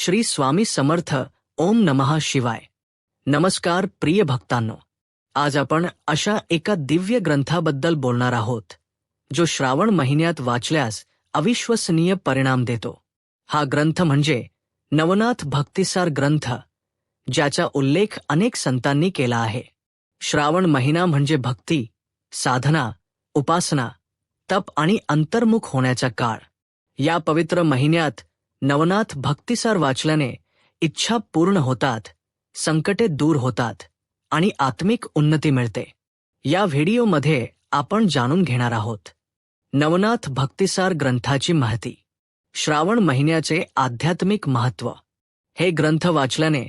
श्री स्वामी समर्थ ओम नमः शिवाय. नमस्कार प्रिय भक्तांनो. आज आपण अशा एका दिव्य ग्रंथाबद्दल बोलणार आहोत जो श्रावण महिन्यात वाचल्यास अविश्वसनीय परिणाम देतो. हा ग्रंथ म्हणजे नवनाथ भक्तिसार ग्रंथ ज्याचा उल्लेख अनेक संतांनी केला आहे. श्रावण महिना म्हणजे भक्ती साधना उपासना तप आणि अंतर्मुख होण्याचा काळ. या पवित्र महिन्यात नवनाथ भक्तिसार वाचल्याने इच्छा पूर्ण होतात संकटे दूर होतात आणि आत्मिक उन्नती मिळते. या व्हिडिओमध्ये आपण जाणून घेणार आहोत. नवनाथ भक्तिसार ग्रंथाची माहिती. श्रावण महिन्याचे आध्यात्मिक महत्त्व हे ग्रंथ वाचल्याने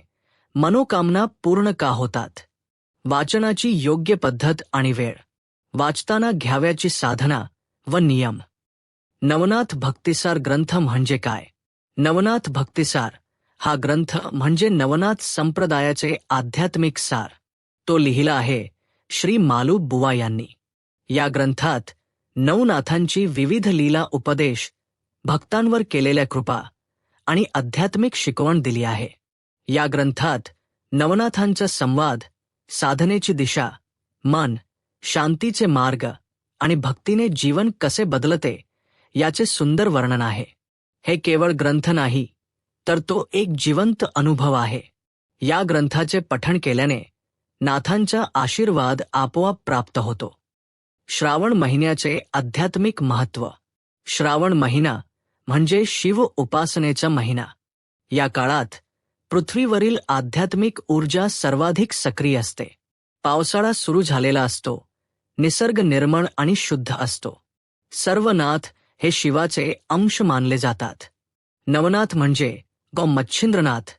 मनोकामना पूर्ण का होतात? वाचनाची योग्य पद्धत आणि वेळ. वाचताना घ्याव्याची साधना व नियम. नवनाथ भक्तिसार ग्रंथ म्हणजे काय? नवनाथ भक्तिसार. हा ग्रंथ म्हणजे नवनाथ संप्रदायाचे आध्यात्मिक सार. तो लिहिला आहे श्री मालू बुवा यांनी. या ग्रंथात नवनाथांची विविध लीला उपदेश भक्तांवर केलेल्या कृपा आणि आध्यात्मिक शिकवण दिली आहे. या ग्रंथात नवनाथांचा संवाद साधनेची दिशा मन शांतीचे मार्ग आणि भक्तीने जीवन कसे बदलते याचे सुंदर वर्णन आहे. हे केवळ ग्रंथ नाही तर तो एक जिवंत अनुभव आहे. या ग्रंथाचे पठण केल्याने नाथांचा आशीर्वाद आपोआप प्राप्त होतो. श्रावण महिन्याचे आध्यात्मिक महत्त्व. श्रावण महिना म्हणजे शिव उपासनेचा महिना. या काळात पृथ्वीवरील आध्यात्मिक ऊर्जा सर्वाधिक सक्रिय असते. पावसाळा सुरू झालेला असतो. निसर्ग निर्मळ आणि शुद्ध असतो. सर्व नाथ हे शिवाचे अंश मानले जातात. नवनाथ म्हणजे गौ मच्छिंद्रनाथ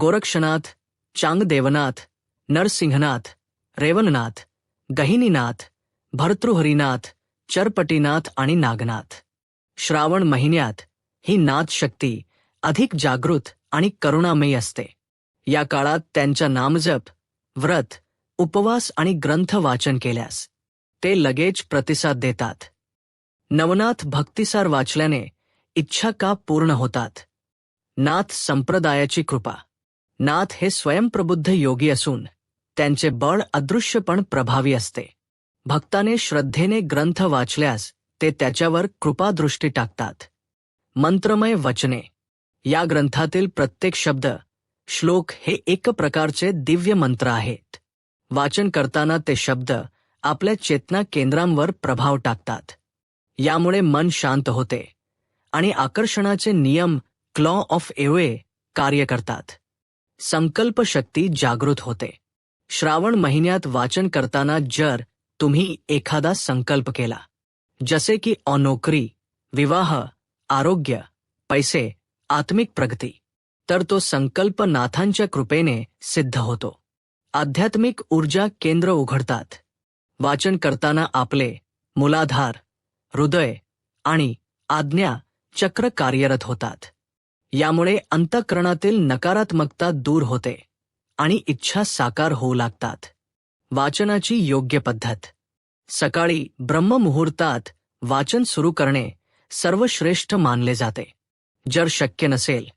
गोरक्षनाथ चांगदेवनाथ नरसिंहनाथ रेवननाथ गहिनीनाथ भर्तृहरीनाथ चरपटीनाथ आणि नागनाथ. श्रावण महिन्यात ही नाथ शक्ती अधिक जागृत आणि करुणामयी असते. या काळात त्यांच्या नामजप व्रत उपवास आणि ग्रंथ वाचन केल्यास ते लगेच प्रतिसाद देतात. नवनाथ भक्तिसार वाचल्याने इच्छा का पूर्ण होतात? नाथ संप्रदायाची कृपा. नाथ हे स्वयंप्रबुद्ध योगी असून त्यांचे बळ अदृश्यपण प्रभावी असते. भक्ताने श्रद्धेने ग्रंथ वाचल्यास ते त्याच्यावर कृपादृष्टी टाकतात. मंत्रमय वचने. या ग्रंथातील प्रत्येक शब्द श्लोक हे एक प्रकारचे दिव्य मंत्र आहेत. वाचन करताना ते शब्द आपल्या चेतना केंद्रांवर प्रभाव टाकतात. यामुळे मन शांत होते आणि आकर्षणाचे नियम क्लॉ ऑफ एवे कार्य करतात. संकल्प शक्ती जागृत होते. श्रावण महिन्यात वाचन करताना जर तुम्ही एखादा संकल्प केला जसे की अनोकरी विवाह आरोग्य पैसे आत्मिक प्रगती तर तो संकल्प नाथांच्या कृपेने सिद्ध होतो. आध्यात्मिक ऊर्जा केंद्र उघडतात. वाचन करताना आपले मुलाधार हृदय आणि आज्ञा चक्र कार्यरत होतात. यामुळे अंतःकरणातील नकारात्मकता दूर होते आणि इच्छा साकार होऊ लागतात. वाचनाची योग्य पद्धत. सकाळी ब्रह्ममुहूर्तात वाचन सुरू करणे सर्वश्रेष्ठ मानले जाते. जर शक्य नसेल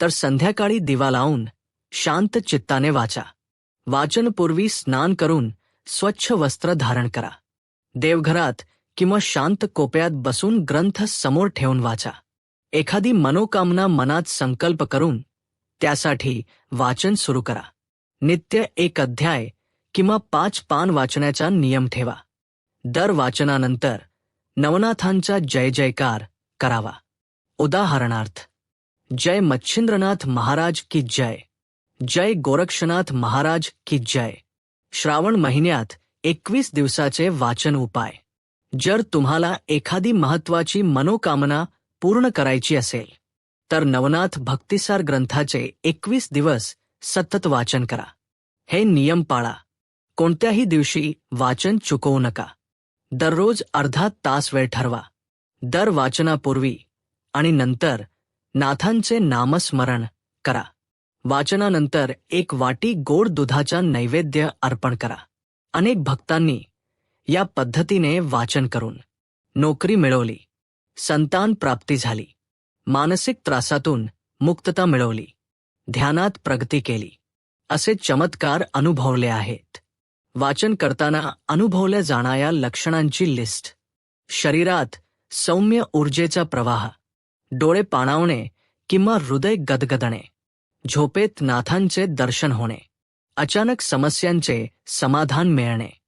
तर संध्याकाळी दिवा लावून शांत चित्ताने वाचा. वाचनपूर्वी स्नान करून स्वच्छ वस्त्र धारण करा. देवघरात किंवा शांत कोप्यात बसून ग्रंथ समोर ठेवून वाचा. एखादी मनोकामना मनात संकल्प करून त्यासाठी वाचन सुरू करा. नित्य एक अध्याय किंवा पाच पान वाचण्याचा नियम ठेवा. दर वाचनानंतर नवनाथांचा जय जयकार करावा. उदाहरणार्थ जय मच्छिंद्रनाथ महाराज की जय. जय गोरक्षनाथ महाराज की जय. श्रावण महिन्यात एकवीस दिवसाचे वाचन उपाय. जर तुम्हाला एखादी महत्वाची मनोकामना पूर्ण करायची असेल तर नवनाथ भक्तिसार ग्रंथाचे एकवीस दिवस सतत वाचन करा. हे नियम पाळा. कोणत्याही दिवशी वाचन चुकवू नका. दररोज अर्धा तास वेळ ठरवा. दर वाचनापूर्वी आणि नंतर नाथांचे नामस्मरण करा. वाचनानंतर एक वाटी गोड दुधाचा नैवेद्य अर्पण करा. अनेक भक्तांनी या पद्धतीने वाचन करून नोकरी मिळवली. संतान प्राप्ती झाली. मानसिक त्रासातून मुक्तता मिळवली. ध्यानात प्रगती केली. असे चमत्कार अनुभवले आहेत. वाचन करताना अनुभवल्या जाणाऱ्या लक्षणांची लिस्ट. शरीरात सौम्य ऊर्जेचा प्रवाह. डोळे पाणावणे किंवा हृदय गदगदणे. झोपेत नाथांचे दर्शन होणे. अचानक समस्यांचे समाधान मिळणे.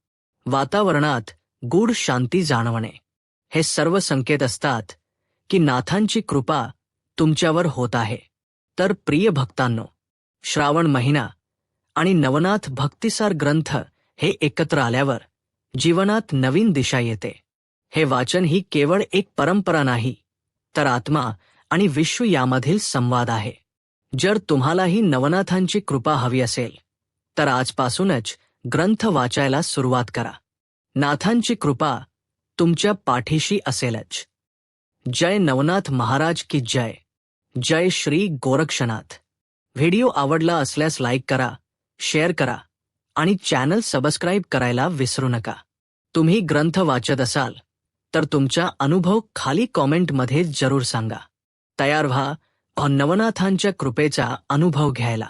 वातावरणात गूढ शांती जाणवणे. हे सर्व संकेत असतात की नाथांची कृपा तुमच्यावर होत आहे. तर प्रिय भक्तांनो श्रावण महिना आणि नवनाथ भक्तिसार ग्रंथ हे एकत्र आल्यावर जीवनात नवीन दिशा येते. हे वाचन ही केवळ एक परंपरा नाही तर आत्मा आणि विश्व यामधील संवाद आहे. जर तुम्हालाही नवनाथांची कृपा हवी असेल तर आजपासूनच ग्रंथ वाचायला सुरुवात करा. नाथांची कृपा तुमच्या पाठीशी असेलच. जय नवनाथ महाराज की जय. जय श्री गोरक्षनाथ. व्हिडिओ आवडला असल्यास लाईक करा शेअर करा आणि चॅनल सबस्क्राईब करायला विसरू नका. तुम्ही ग्रंथ वाचत असाल तर तुमचा अनुभव खाली कॉमेंटमध्ये जरूर सांगा. तयार व्हा नवनाथांच्या कृपेचा अनुभव घ्यायला.